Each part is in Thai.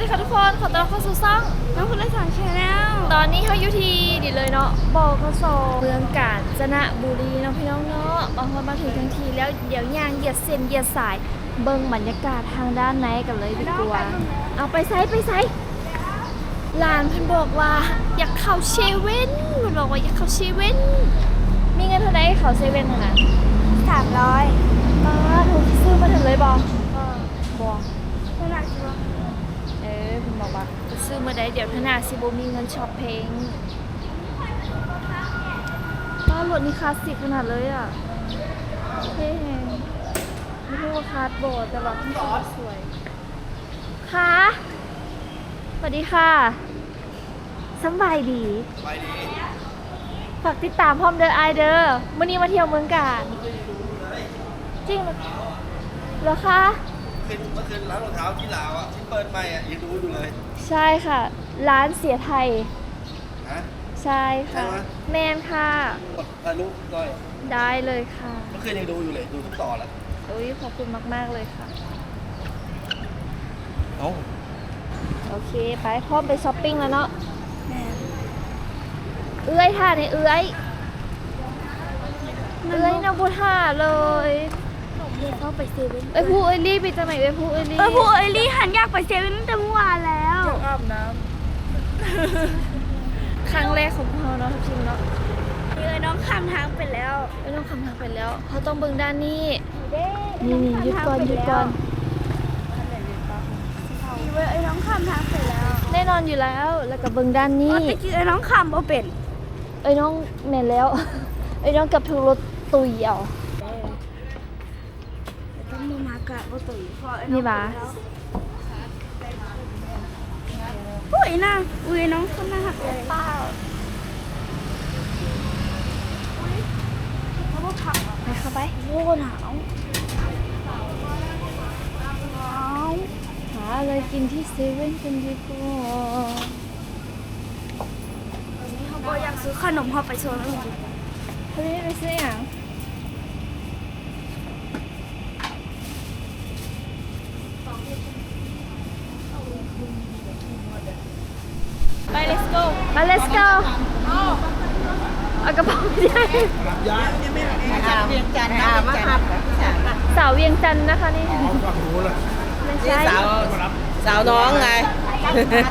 ดีค่ะทุกคน ขอต้อนรับเข้าสู่ซ่องน้องคุณได้สอนชาแนลตอนนี้เขาอยู่ที่ดิเลยเนาะบอกกสเมืองกาญจนบุรีเนาะพี่น้องเนาะมาพอมาถึงทันทีแล้วเดี๋ยวย่างเหยียดเส้นเหยียดสาย เบิ่งบรรยากาศทางด้านในกันเลยดีกว่า เอาไปไซไปไซหลานเพิ่นบอกว่าอยากเข้าเชเว่นเพิ่นบอกว่าอยากเข้าเชเว่น มีเงินเท่าไหร่เข้าเซเว่นเท่านั้นสามร้อยป้าถูกซื้อมาถึงเลยบอก็บอขนาดชัวร์ เออเพิ่นบอกว่าจะ ซื้อมาได้เดี๋ยวธนาสิบ่มีเงินช็อปเพลงป้ารถนี่คลาสสิกขนาดเลยอะเท่แฮงไม่ใช่ว่าคาร์ดบอร์ดแต่แบบที่สวยค่ะสวัสดีค่ะสำบายดีไปดีฝากติดตามพร้อมเดอไอเดอร์มื่อนี้มาเที่ยวเมืองกาญจริงเหรอเหรอคะขึ้นเมื่อคืนร้านรองเท้าที่ลาวอะที่เปิดใหม่อะยังดูอยู่เลย ใช่ค่ะ ร้านเสียไทย ฮะ ใช่ค่ะ ใช่ไหม แมนค่ะกดถ่ายรูปหน่อยได้เลยค่ะ เมื่อคืนยังดูอยู่เลยดูทุกต่อแล้วอุ้ยขอบคุณมาก ๆ เลยค่ะ เอ้าโอเค ไปพร้อมไปช้อปปิ้งแล้วเนาะเอื้อยท่าในเอื้อย เอื้อยนะบูท่าเลยเข้าไปเซเว่นเอ้ยผู้เอ้ยรีบไปจังไหนเอ้ยผู้เอ้ยรีบเออผู้เอลี่หันอยากไปเซเว่นตั้งแต่เมื่อวานแล้ว อาบน้ำ ครั้งแรกของเราเนาะทุกทีเนาะเออน้องข้ามทางไปแล้วไม่ต้องคำทางไปแล้วเขาต้องเบิ่งด้านนี้เด้นี่นี่หยุดก่อนหยุดก่อนเว้ยไอ้น้องข้ามทางไปแล้วแน่นอนอยู่แล้วแล้วก็เบิ่งด้านอ๋นี้อตะกี้ไอ้น้องข้ามบ่เป็นเอ้ยน้องแม่นแล้ว เอ้ยน้องกับถูกรถตุยเอา ต้องมามากะบ่ตุยพอไอ้นี่บะอุ้ยน่าอุ้ยน้องคนน่าหักเลยเปล่าเขาบอกผักอะไปเข้าไปโอ้หนาวหนาวหาอะไรกินที่เซเว่นกันดีกว่าวันนี้เขาบอกอยากซื้อขนมเขาไปโซนนั้นเลยเฮ้ยไปซื้ออย่างไป let's go ไป let's go เอากระเป๋าใหญ่เวียงจันทร์นะมาครับสาวเวียงจันทร์นะคะนี่ไม่นี่ใช่สาวสาวน้องไง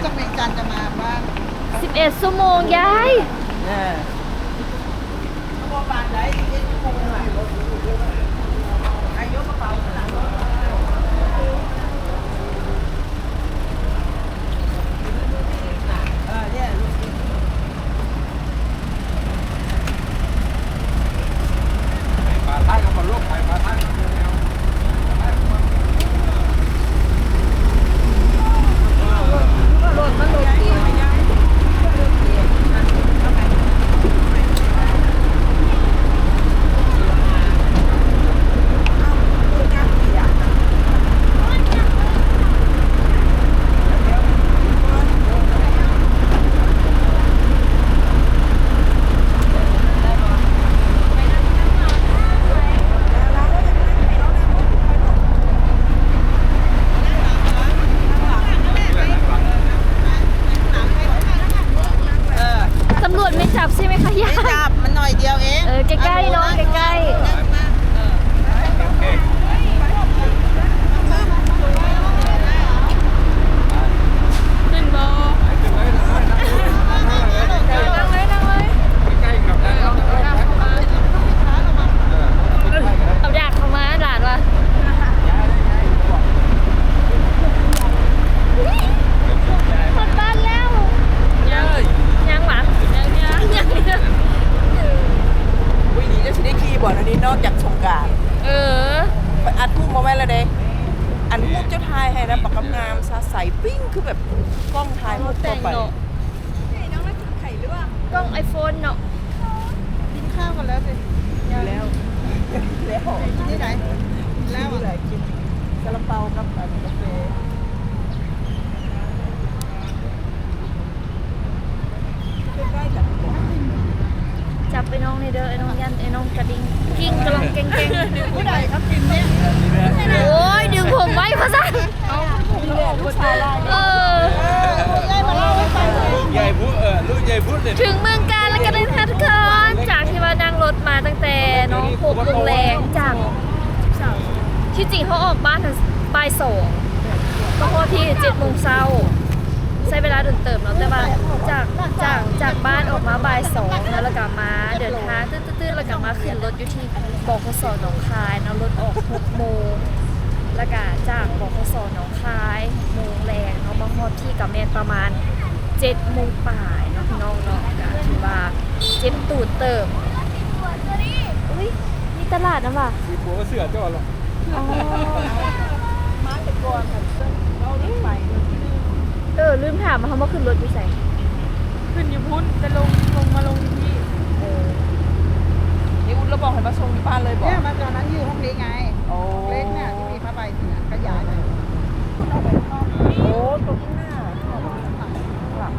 จะเป็นจันจะมาบ้าน11ชั่วโมงยาย เอออายุกระเป๋าหลังเออเนี่ย ปลาท้ายกับปลาลูกไปปลาท้าย เออ ตำรวจไม่จับใช่ไหมคะยา ไม่ ย จับมันหน่อยเดียวเอง เออใกล้ๆเนาะใกล้ๆขึ้นบอนั่งเลยนั่งเลย ใกล้กับได้แล้ว เอาดากเข้ามาหลานวะหมดบ้านแล้ว ยัง ยังหวะยังยังยังยัง วันนี้จะได้ขี่บ่อนอันนี้นอกจากสงการ เออ ไปอัดพุ่มมาไว้แล้วเด้อันพุ่มเจ้าทายให้นะปากกำ งามซาใสปิ้งคือแบบกล้องถ่ายมุกตัวไปเนาะกล้องไอโฟนเนาะกินข้าวกันแล้วสิแล้วแล้วที่ไหน แล้วอะไรกินกระเป๋ากับกาแฟใกล้ๆกัน จับไอ้น้องในเด้อไอ้น้องยันไอ้น้องกระดิ่งกิ้งกระลองเก่ง ผู้ใดครับกินเนี่ย ๆโอ้ยดึงผมไว้พะซะ เอาผู้ชายลาย เออ ถึงเมืองการแล้วกันเลยค่ะทุกคนจากที่ว่านั่งรถมาตั้งแต่น้องหกโมงแรงจากที่จริงเขาออกบ้านบ่ายสองก็พอที่เจ็ดโมงเช้าใช้เวลาเดินเติมเนาะแต่ว่าจากจากจากบ้านออกมาบ่ายสองแล้วแล้วก็มาเดินทางตื้อๆๆแล้วก็มาขึ้นรถอยู่ที่บขสหนองคายเนาะรถออกหกโมงแล้วก็จากบขสหนองคายโมงแรงเนาะมาฮอดที่กับแมนประมาณ 7จ็ดโมงป่ายเนาะพี่น้องเนาะก็ถือว่าเจ็บตูดเติมอุ้ยมีตลาดนะว่ะมีผัวเสือจ้อหรออ๋อมาแต่ก่อนค่ะเราได้ไปเออลืมถามมาเขาว่าขึ้นรถอยู่ไสขึ้นอยู่พุ้นจะลงลงมาลงที่นี่เออนี่อุ้นเราบอกให้มาส่งที่บ้านเลยบอกเนี่ยมาตอนนั้นอยู่ห้องเล็กไง โอ้ เล็กเนี่ยที่มีผ้าใบสีขยายไป โอ้ตรงหน้าหลับ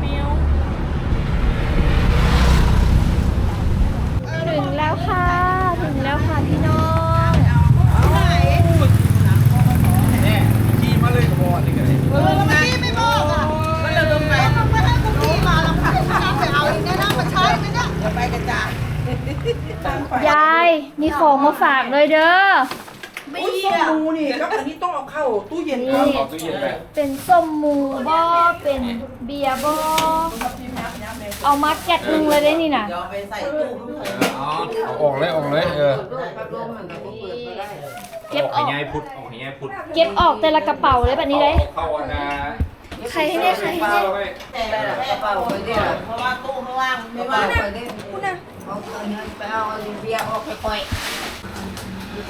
เมียว ถึงแล้วค่ะ ถึงแล้วค่ะพี่น้อง แน่ขี่มาเลยกระบอกนี่กันเลย เออแล้วเมื่อกี้ไม่บอกอะมันเลยลงไปต้องไปให้คุณพี่มาแล้วค่ะไปเอาอีกนะนะมาใช้ไหมเนี่ยเดี๋ยวไปกันจ้ายาย มีของมาฝากเลยเด้อ ไม่เหี้ยมูนี่แล้วอันนี้ต้องเอาเข้าตู้เย็นนี่ก่อนออกตู้เย็นไปเป็นส้มหมูบ่เป็นเบียร์บ่เอามาแกะหนึงเลยได้นี่น่ะเดี๋ยวเอาไปใส่ตู้อ๋อเอาออกเลยออกเลยเออพัดลมมันก็เปิดไปได้เก็บออก ให้ง่ายพุทธออกให้ง่ายพุทธเก็บออกแต่ละกระเป๋าเลยแบบนี้เลยเข้าอันนะใครให้ได้ใครให้ได้เป้าไว้แต่ละกระเป๋าไปเดียวเพราะว่าตู้ไม่ว่างไม่ว่างไปเด้คุณ น่ะเอาเงินไปเอาเบียร์ออกค่อย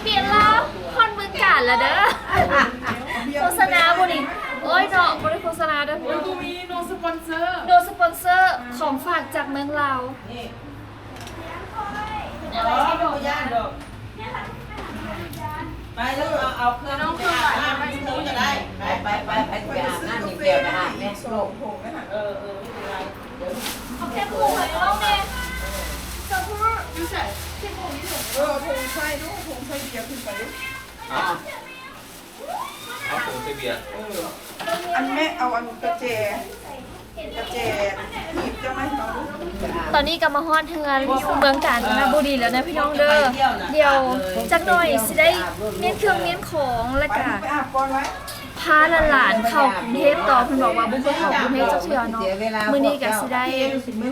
เปลี่ยนแล้วคอนมือกาดแล้วเด้อโฆษณาบุนี่โอ้ยเนาะบริโฆษณาเด้อกูมีโนสปอนเซอร์โดยสปอนเซอร์ของฝากจากเมืองลาวๆนี่อะไรให้ดอกย่านดอกไปแล้วเอาเอาเครื่องน้องเครื่องอาบน้ำนู้นจะได้ไปไปไปไปไปอาบน้ำมีเบียร์ไปอาบแม่โลกเออเออไม่เป็นไรเดี๋ยวเอาแค่ผูกให้น้องเนี่ยจะพู ดยูใส่เออถุงใส่ด้วยถุงใส่เบียร์ขึ้นไปด้วยอะเอาถุงใส่เบียร์อันแม่เอาอันกระเจกระเจหยิบจะไม่เอาตอนนี้ก็มาฮอดเทือนเมืองกาญจนบุรีแล้วนะพี่น้องเด้อเดี๋ยวจักหน่อยสิได้เมียนเครื่องเมียนของแล้วไปก็ ไปอาบก่อนไว้พาหลานๆเข้ากรุงเทพต่อเพิ่นบอกว่าบุ้งเคยเข้ากรุงเทพจักเทื่อเนาะมื้อนี้ก็สิได้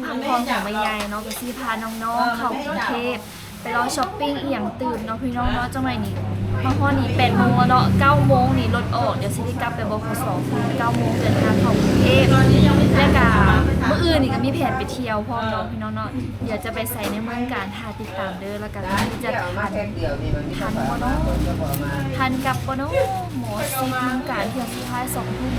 พักผ่อนของแม่ยายเนาะก็สิพาน้องๆเข้ากรุงเทพ ไปรอช้อปปิ้งอีหยังตื่นเนาะพี่น้องเนาะจังหนนี่มาฮอดนี่8โมงแล้วเนาะ9โมงนี่รถออกเดี๋ยวสิได้กลับไปบขสคือ9โมงเดินทางเข้ากรุงเทพแล้วก็มื้ออื่นนี่ก็มีแผนไปเที่ยวพร้อมเนาะพี่น้องเนาะเดี๋ยวจะไปใส่ในเมืองการทาติดตามเด้อแล้วก็ที่จะทันแค่เดียวนี่มันไม่เอานจะทันกับปโนหมอซีเมืองการเที่ยวสุดท้ายสองทุ่ม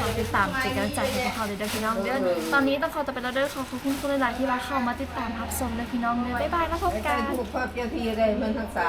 ขอติดตามเป็นกำลังใจให้พวกเขาเลยเด้อพี่น้องเด้อตอนนี้ต้องขอตัวไปแล้วเด้อขอขอบคุณทุกท่านที่มาเข้ามาติดตามรับชมเด้อพี่น้องเด้อบ๊ายบายแล้วพบไปกันถูกพ่อเจ้าที่ได้เพื่อนทักษา